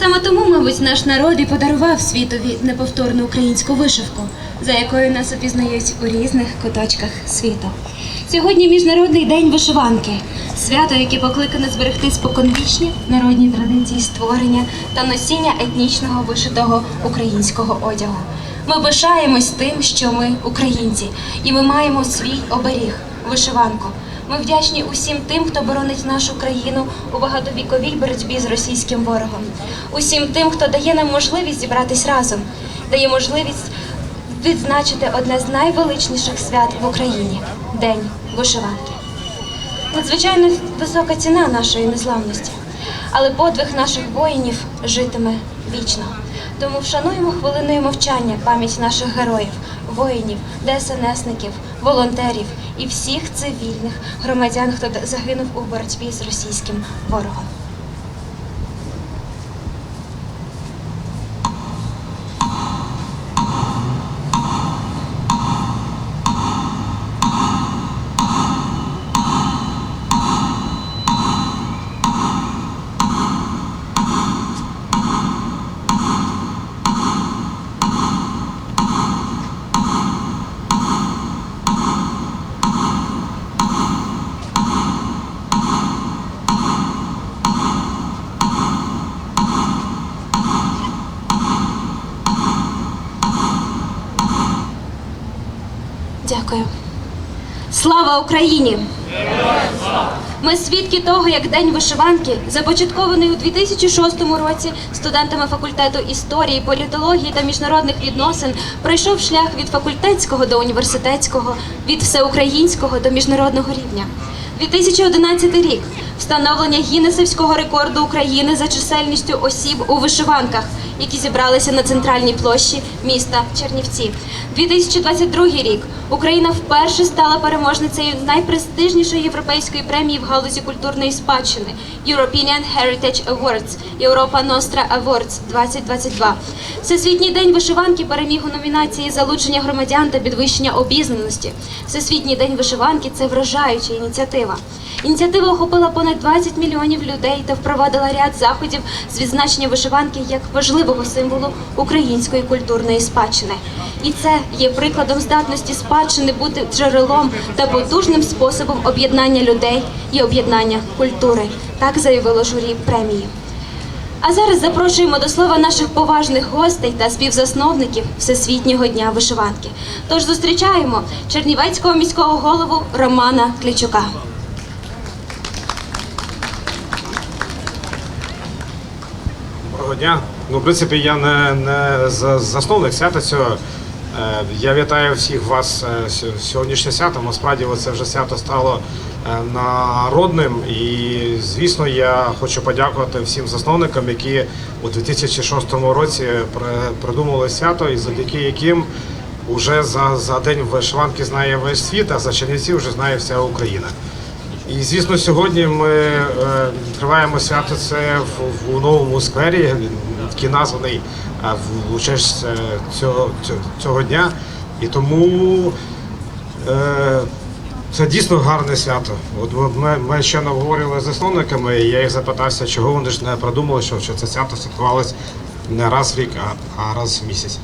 Саме тому, мабуть, наш народ і подарував світові неповторну українську вишивку, за якою нас опізнають у різних куточках світу. Сьогодні міжнародний день вишиванки, свято, яке покликане зберегти споконвічні народні традиції створення та носіння етнічного вишитого українського одягу. Ми пишаємось тим, що ми українці, і ми маємо свій оберіг вишиванку. Ми вдячні усім тим, хто боронить нашу країну у багатовіковій боротьбі з російським ворогом, усім тим, хто дає нам можливість зібратись разом, дає можливість відзначити одне з найвеличніших свят в Україні День вишиванки. Надзвичайно висока ціна нашої незламності, але подвиг наших воїнів житиме вічно. Тому вшануємо хвилиною мовчання пам'ять наших героїв, воїнів, ДСНСників, волонтерів і всіх цивільних громадян, хто загинув у боротьбі з російським ворогом. Дякую. Слава Україні! Ми свідки того, як День вишиванки, започаткований у 2006 році студентами факультету історії, політології та міжнародних відносин, пройшов шлях від факультетського до університетського, від всеукраїнського до міжнародного рівня. 2011 рік встановлення гіннесівського рекорду України за чисельністю осіб у вишиванках, які зібралися на центральній площі міста Чернівці. 2022 рік Україна вперше стала переможницею найпрестижнішої європейської премії в галузі культурної спадщини European Heritage Awards Європа Nostra Awards 2022. Всесвітній день вишиванки переміг у номінації залучення громадян та підвищення обізнаності. Всесвітній день вишиванки це вражаюча ініціатива. Ініціатива охопила понад 20 мільйонів людей та впровадила ряд заходів з відзначення вишиванки як важливого символу української культурної спадщини. І це є прикладом здатності спадщини бути джерелом та потужним способом об'єднання людей і об'єднання культури. Так заявило журі премії. А зараз запрошуємо до слова наших поважних гостей та співзасновників Всесвітнього дня вишиванки. Тож зустрічаємо Чернівецького міського голову Романа Клічука. Доброго дня. Ну, в принципі, я не, не засновник свята цього. Е, Я вітаю всіх вас е, сьогоднішнє свято. Насправді це вже свято стало е, народним. І, звісно, я хочу подякувати всім засновникам, які у 2006 році при- придумали свято, і завдяки яким уже за, за день вишиванки знає весь світ, а за Чернівці вже знає вся Україна. І звісно, сьогодні ми е, відкриваємо свято це в, в новому сквері, який названий е, в честь е, цього, цього, дня. І тому е, це дійсно гарне свято. От ми- ми, ще не обговорювали з засновниками, і я їх запитався, чого вони ж не придумали, що, що це свято святкувалось не раз в рік, а, а раз в місяць.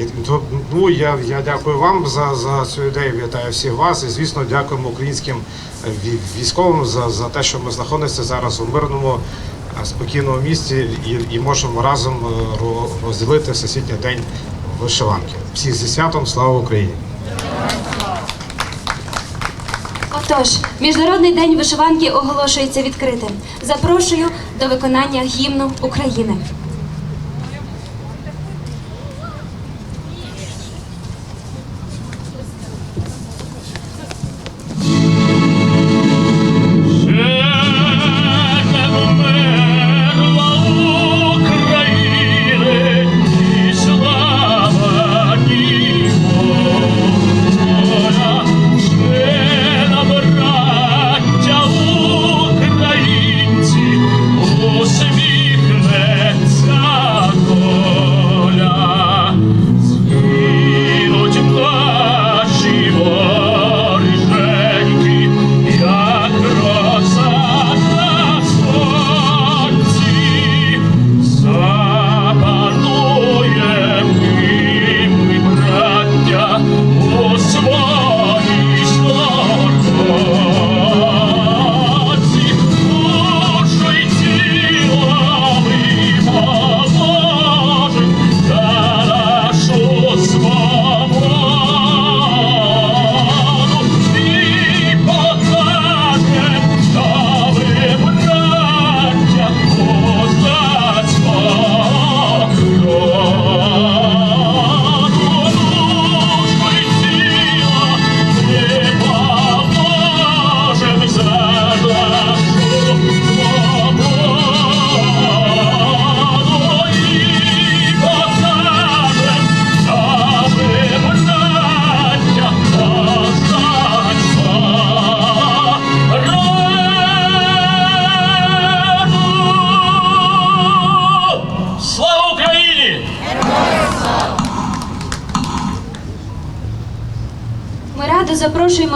І то, ну, я, я дякую вам за, за цю ідею. Вітаю всіх вас. І звісно, дякуємо українським військовим за, за те, що ми знаходимося зараз у мирному, спокійному місті і, і можемо разом е, розділити всесвітній день вишиванки. Всіх зі святом, слава Україні! Отож, Міжнародний день вишиванки оголошується відкритим. Запрошую до виконання гімну України.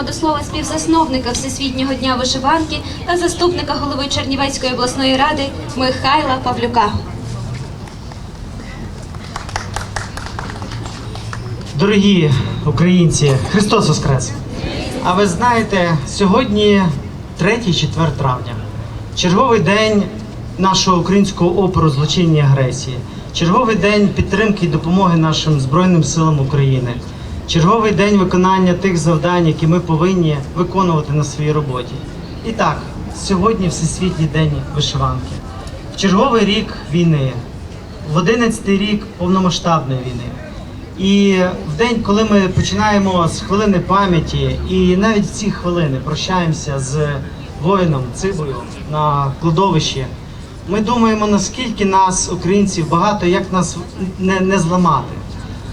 До слова співзасновника Всесвітнього дня вишиванки та заступника голови Чернівецької обласної ради Михайла Павлюка. Дорогі українці, Христос Воскрес! А ви знаєте, сьогодні 3-4 травня. Черговий день нашого українського опору злочинній агресії, черговий день підтримки і допомоги нашим Збройним силам України, черговий день виконання тих завдань, які ми повинні виконувати на своїй роботі. І так, сьогодні Всесвітній день вишиванки. В черговий рік війни, в 11-й рік повномасштабної війни. І в день, коли ми починаємо з хвилини пам'яті, і навіть в ці хвилини прощаємося з воїном Цибою на кладовищі, ми думаємо, наскільки нас, українців, багато, як нас не, не зламати.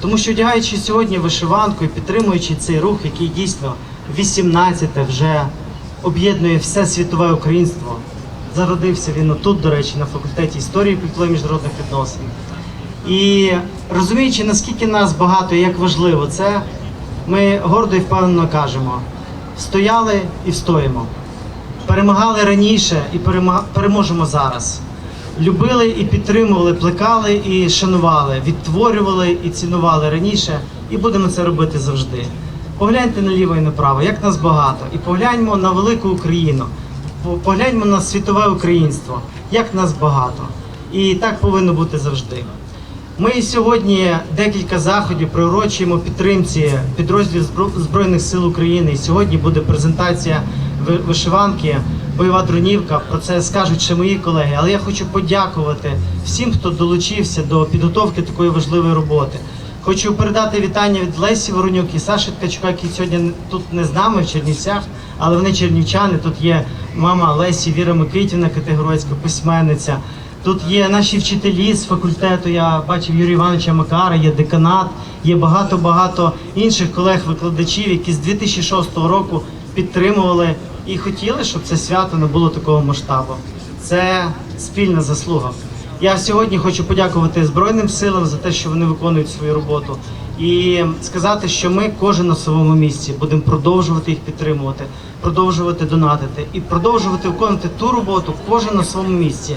Тому що одягаючи сьогодні вишиванку і підтримуючи цей рух, який дійсно 18-те вже об'єднує все світове українство. Зародився він отут, до речі, на факультеті історії і міжнародних відносин. І розуміючи, наскільки нас багато і як важливо це, ми гордо і впевнено кажемо: стояли і встоїмо. Перемагали раніше і переможемо зараз. Любили і підтримували, плекали і шанували, відтворювали і цінували раніше, і будемо це робити завжди. Погляньте наліво і направо, як нас багато, і погляньмо на велику Україну, погляньмо на світове українство, як нас багато. І так повинно бути завжди. Ми сьогодні декілька заходів приурочуємо підтримці підрозділів Збро- Збройних сил України. І сьогодні буде презентація вишиванки, бойова дронівка. Про це скажуть ще мої колеги. Але я хочу подякувати всім, хто долучився до підготовки такої важливої роботи. Хочу передати вітання від Лесі Воронюк і Саші Ткачука, які сьогодні тут не з нами в Чернівцях, але вони чернівчани. Тут є мама Лесі Віра Микитівна, Категоровецька письменниця. Тут є наші вчителі з факультету. Я бачив Юрія Івановича Макара, є деканат, є багато-багато інших колег-викладачів, які з 2006 року підтримували і хотіли, щоб це свято не було такого масштабу. Це спільна заслуга. Я сьогодні хочу подякувати Збройним силам за те, що вони виконують свою роботу, і сказати, що ми кожен на своєму місці будемо продовжувати їх підтримувати, продовжувати донатити і продовжувати виконувати ту роботу, кожен на своєму місці,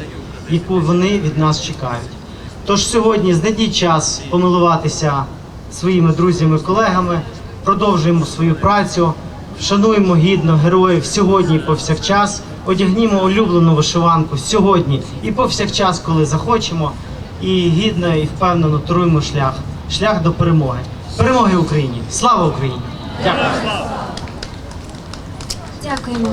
яку вони від нас чекають. Тож сьогодні знайдіть час помилуватися своїми друзями, колегами, продовжуємо свою працю, шануємо гідно героїв сьогодні і повсякчас, одягнімо улюблену вишиванку сьогодні і повсякчас, коли захочемо, і гідно і впевнено туруємо шлях, шлях до перемоги. Перемоги Україні! Слава Україні! Дякую! Дякуємо.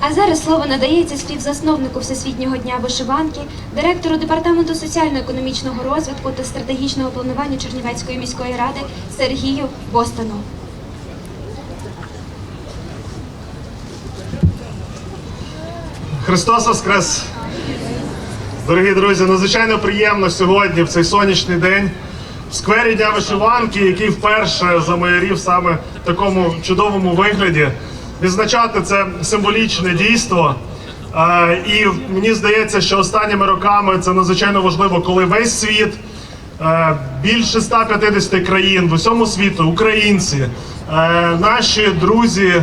А зараз слово надається співзасновнику Всесвітнього дня вишиванки, директору департаменту соціально-економічного розвитку та стратегічного планування Чернівецької міської ради Сергію Бостану. Христос Воскрес! Дорогі друзі, надзвичайно приємно сьогодні, в цей сонячний день, в сквері Дня вишиванки, який вперше замайорів саме в такому чудовому вигляді, відзначати це символічне дійство. І мені здається, що останніми роками це надзвичайно важливо, коли весь світ, більше 150 країн в усьому світу, українці, наші друзі,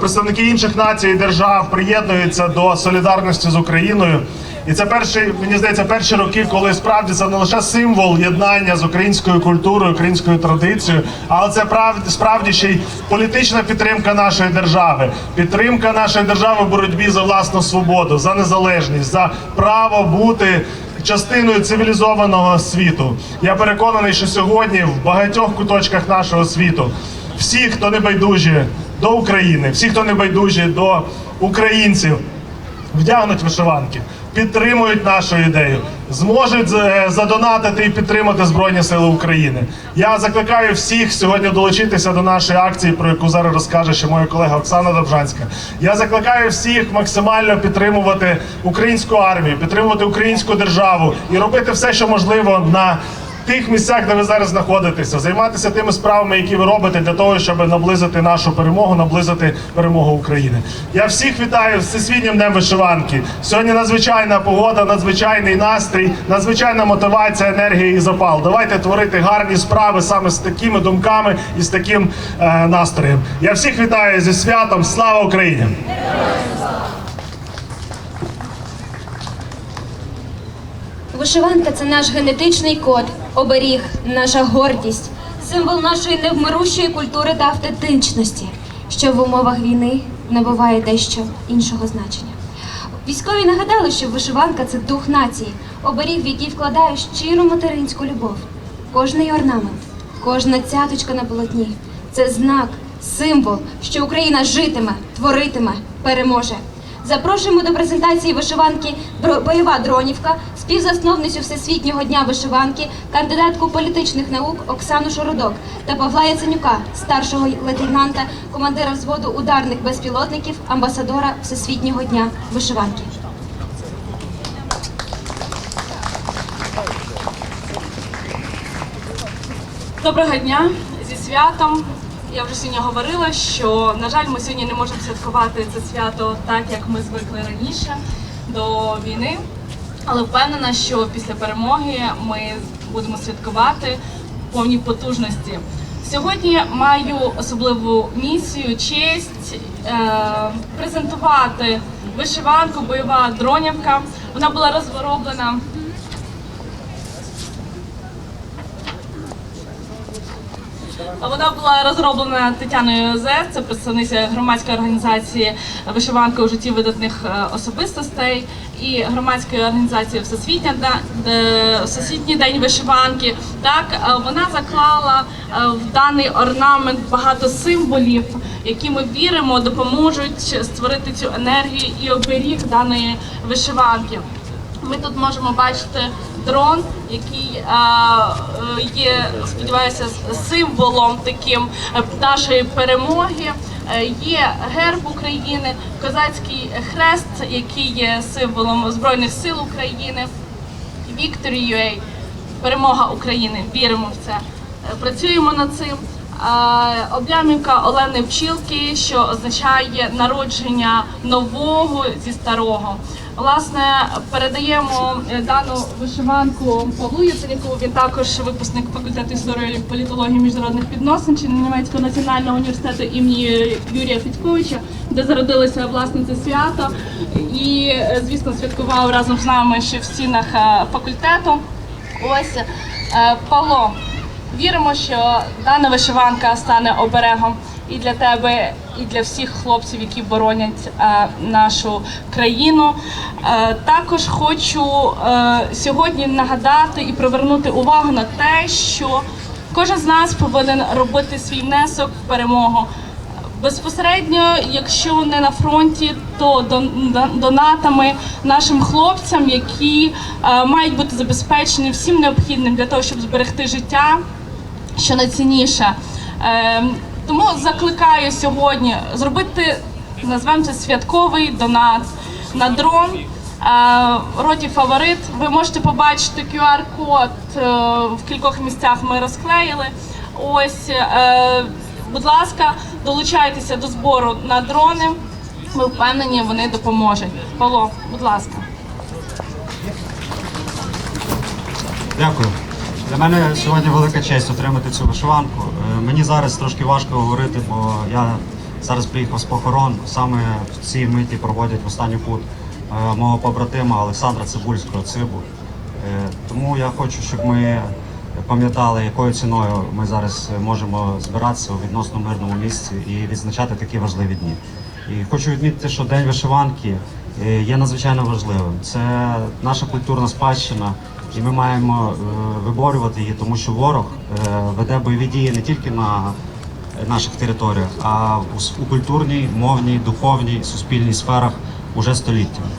представники інших націй і держав приєднуються до солідарності з Україною. І це перший, мені здається, перші роки, коли справді це не лише символ єднання з українською культурою, українською традицією, але це правді справді ще й політична підтримка нашої держави, підтримка нашої держави в боротьбі за власну свободу, за незалежність, за право бути частиною цивілізованого світу. Я переконаний, що сьогодні в багатьох куточках нашого світу всі, хто не байдужі до України, всі, хто не байдужі до українців, вдягнуть вишиванки, підтримують нашу ідею, зможуть е, задонатити і підтримати Збройні Сили України. Я закликаю всіх сьогодні долучитися до нашої акції, про яку зараз розкаже ще моя колега Оксана Добжанська. Я закликаю всіх максимально підтримувати українську армію, підтримувати українську державу і робити все, що можливо на тих місцях, де ви зараз знаходитеся, займатися тими справами, які ви робите для того, щоб наблизити нашу перемогу, наблизити перемогу України. Я всіх вітаю з Всесвітнім днем вишиванки. Сьогодні надзвичайна погода, надзвичайний настрій, надзвичайна мотивація, енергія і запал. Давайте творити гарні справи саме з такими думками і з таким е, настроєм. Я всіх вітаю зі святом. Слава Україні! Вишиванка це наш генетичний код, оберіг, наша гордість, символ нашої невмирущої культури та автентичності, що в умовах війни набуває дещо іншого значення. Військові нагадали, що вишиванка це дух нації, оберіг, в який вкладає щиру материнську любов. Кожний орнамент, кожна цяточка на полотні це знак, символ, що Україна житиме, творитиме, переможе. Запрошуємо до презентації вишиванки бойова дронівка, співзасновницю Всесвітнього дня вишиванки, кандидатку політичних наук Оксану Шородок та Павла Яценюка, старшого лейтенанта, командира взводу ударних безпілотників, амбасадора Всесвітнього дня вишиванки. Доброго дня зі святом. Я вже сьогодні говорила, що на жаль, ми сьогодні не можемо святкувати це свято так, як ми звикли раніше до війни. Але впевнена, що після перемоги ми будемо святкувати в повній потужності. Сьогодні маю особливу місію, честь е, презентувати вишиванку бойова дронівка. Вона була розроблена Вона була розроблена Тетяною Озер, це представниця громадської організації вишиванка у житті видатних е, особистостей і громадської організації Всесвітня Всесвітній день вишиванки. Так е, вона заклала е, в даний орнамент багато символів, які ми віримо, допоможуть створити цю енергію і оберіг даної вишиванки. Ми тут можемо бачити дрон, який е, е, є, сподіваюся, символом таким е, нашої перемоги. Є герб України, козацький хрест, який є символом збройних сил України. Victory UA, перемога України. Віримо в це. Працюємо над цим. Облямівка Олени Пчілки, що означає народження нового зі старого. Власне, передаємо е, дану вишиванку Павлу Яценюку. Він також випускник факультету історії політології міжнародних відносин чи Німецького національного університету імені Юрія Федьковича, де зародилося власне це свято. І, е, звісно, святкував разом з нами ще в стінах е, факультету. Ось Павло. Віримо, що дана вишиванка стане оберегом і для тебе, і для всіх хлопців, які боронять е, нашу країну. Е, також хочу е, сьогодні нагадати і привернути увагу на те, що кожен з нас повинен робити свій внесок в перемогу. Безпосередньо, якщо не на фронті, то дон- дон- донатами нашим хлопцям, які мають бути забезпечені всім необхідним для того, щоб зберегти життя, що найцінніше. Е, тому закликаю сьогодні зробити, назвемо це святковий донат на дрон. Е, Роті фаворит. Ви можете побачити QR-код е, в кількох місцях. Ми розклеїли. Ось, е, будь ласка, долучайтеся до збору на дрони. Ми впевнені, вони допоможуть. Павло, будь ласка. Дякую. Для мене сьогодні велика честь отримати цю вишиванку. Е, Мені зараз трошки важко говорити, бо я зараз приїхав з похорон. Саме в цій миті проводять в останню путь е, мого побратима Олександра Цибульського Цибу. Е, Тому я хочу, щоб ми пам'ятали, якою ціною ми зараз можемо збиратися у відносно мирному місці і відзначати такі важливі дні. І хочу відмітити, що День вишиванки є надзвичайно важливим. Це наша культурна спадщина, і ми маємо е, виборювати її, тому що ворог е, веде бойові дії не тільки на наших територіях, а у, культурній, мовній, духовній, суспільній сферах уже століттями.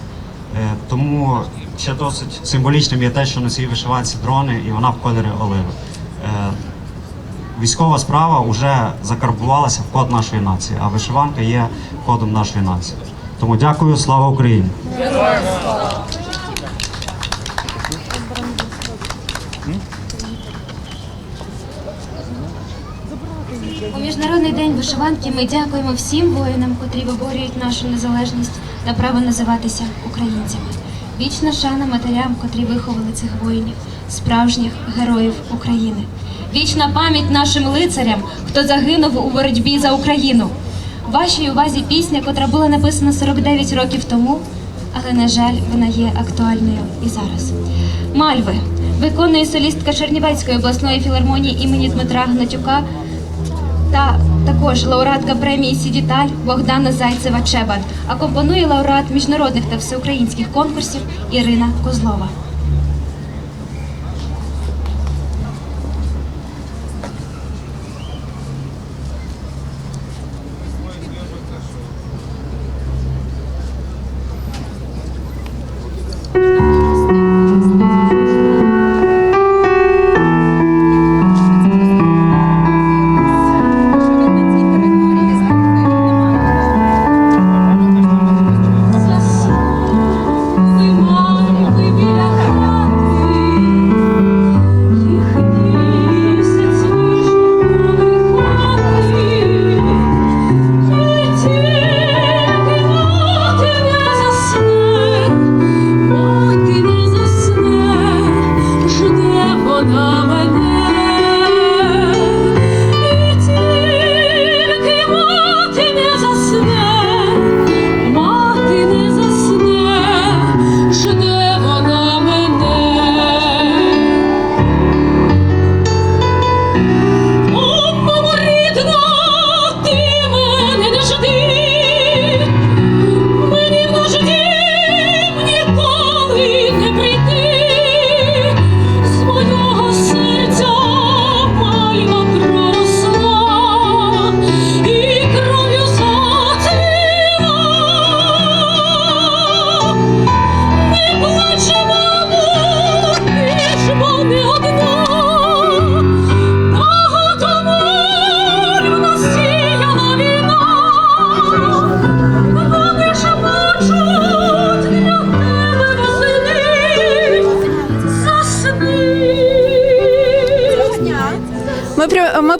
Е, Тому ще досить символічним є те, що на цій вишиванці дрони, і вона в кольорі оливи. Військова справа вже закарбувалася в код нашої нації, а вишиванка є кодом нашої нації. Тому дякую, слава Україні! У Міжнародний день вишиванки ми дякуємо всім воїнам, котрі виборюють нашу незалежність та право називатися українцями. Вічна шана матерям, котрі виховали цих воїнів, справжніх героїв України. Вічна пам'ять нашим лицарям, хто загинув у боротьбі за Україну. Вашій увазі пісня, котра була написана 49 років тому, але, на жаль, вона є актуальною і зараз. Мальви виконує солістка Чернівецької обласної філармонії імені Дмитра Гнатюка та також лауреатка премії Сідіталь Богдана Зайцева Чебан. А компонує лауреат міжнародних та всеукраїнських конкурсів Ірина Козлова.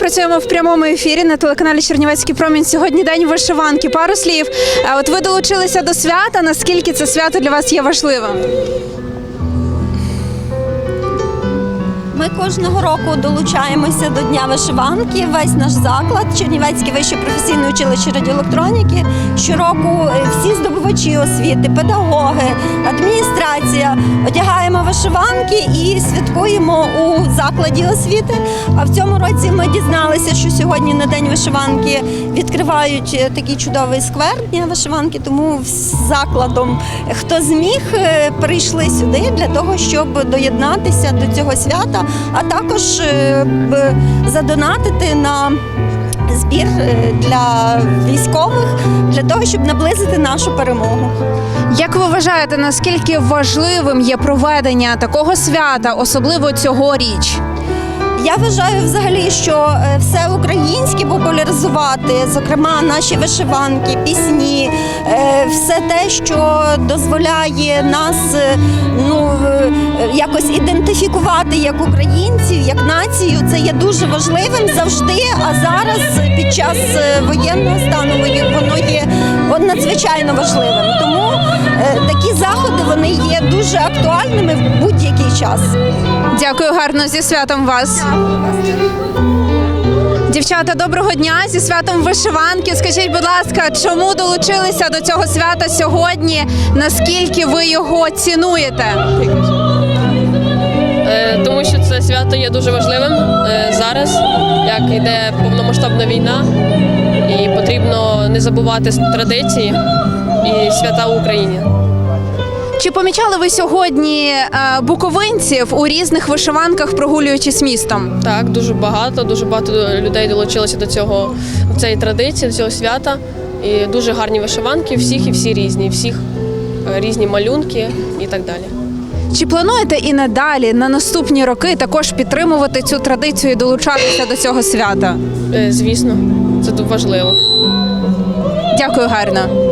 Працюємо в прямому ефірі на телеканалі Чернівецький промінь. Сьогодні день вишиванки. Пару слів. От ви долучилися до свята. Наскільки це свято для вас є важливим? Ми кожного року долучаємося до Дня вишиванки. Весь наш заклад, Чернівецьке вище професійне училище радіоелектроніки. Щороку е, всі здобувачі освіти, педагоги, адміністрація одягаємо вишиванки і святкуємо у закладі освіти. А в цьому році ми дізналися, що сьогодні на день вишиванки відкривають е, такий чудовий сквер Дня вишиванки. Тому з закладом, е, хто зміг, е, прийшли сюди для того, щоб доєднатися до цього свята, а також задонатити на збір для військових того, щоб наблизити нашу перемогу. Як ви вважаєте, наскільки важливим є проведення такого свята, особливо цьогоріч? Я вважаю взагалі, що е, все українське популяризувати, зокрема наші вишиванки, пісні, е, все те, що дозволяє нас е, ну, якось ідентифікувати як українців, як націю, це є дуже важливим завжди. А зараз під час воєнного стану воно є надзвичайно важливим. Тому такі заходи вони є дуже актуальними в будь-який час. Дякую гарно зі святом вас. Дівчата, доброго дня зі святом вишиванки. Скажіть, будь ласка, чому долучилися до цього свята сьогодні? Наскільки ви його цінуєте? Е, тому що це свято є дуже важливим е, зараз, як йде повномасштабна війна, і потрібно не забувати традиції і свята в Україні. Чи помічали ви сьогодні е, буковинців у різних вишиванках, прогулюючись містом? Так, дуже багато, дуже багато людей долучилося до цього до цієї традиції, до цього свята. І дуже гарні вишиванки, всіх і всі різні, всіх е, різні малюнки і так далі. Чи плануєте і надалі на наступні роки також підтримувати цю традицію і долучатися до цього свята? Е, Звісно, це дуже важливо. Дякую гарно.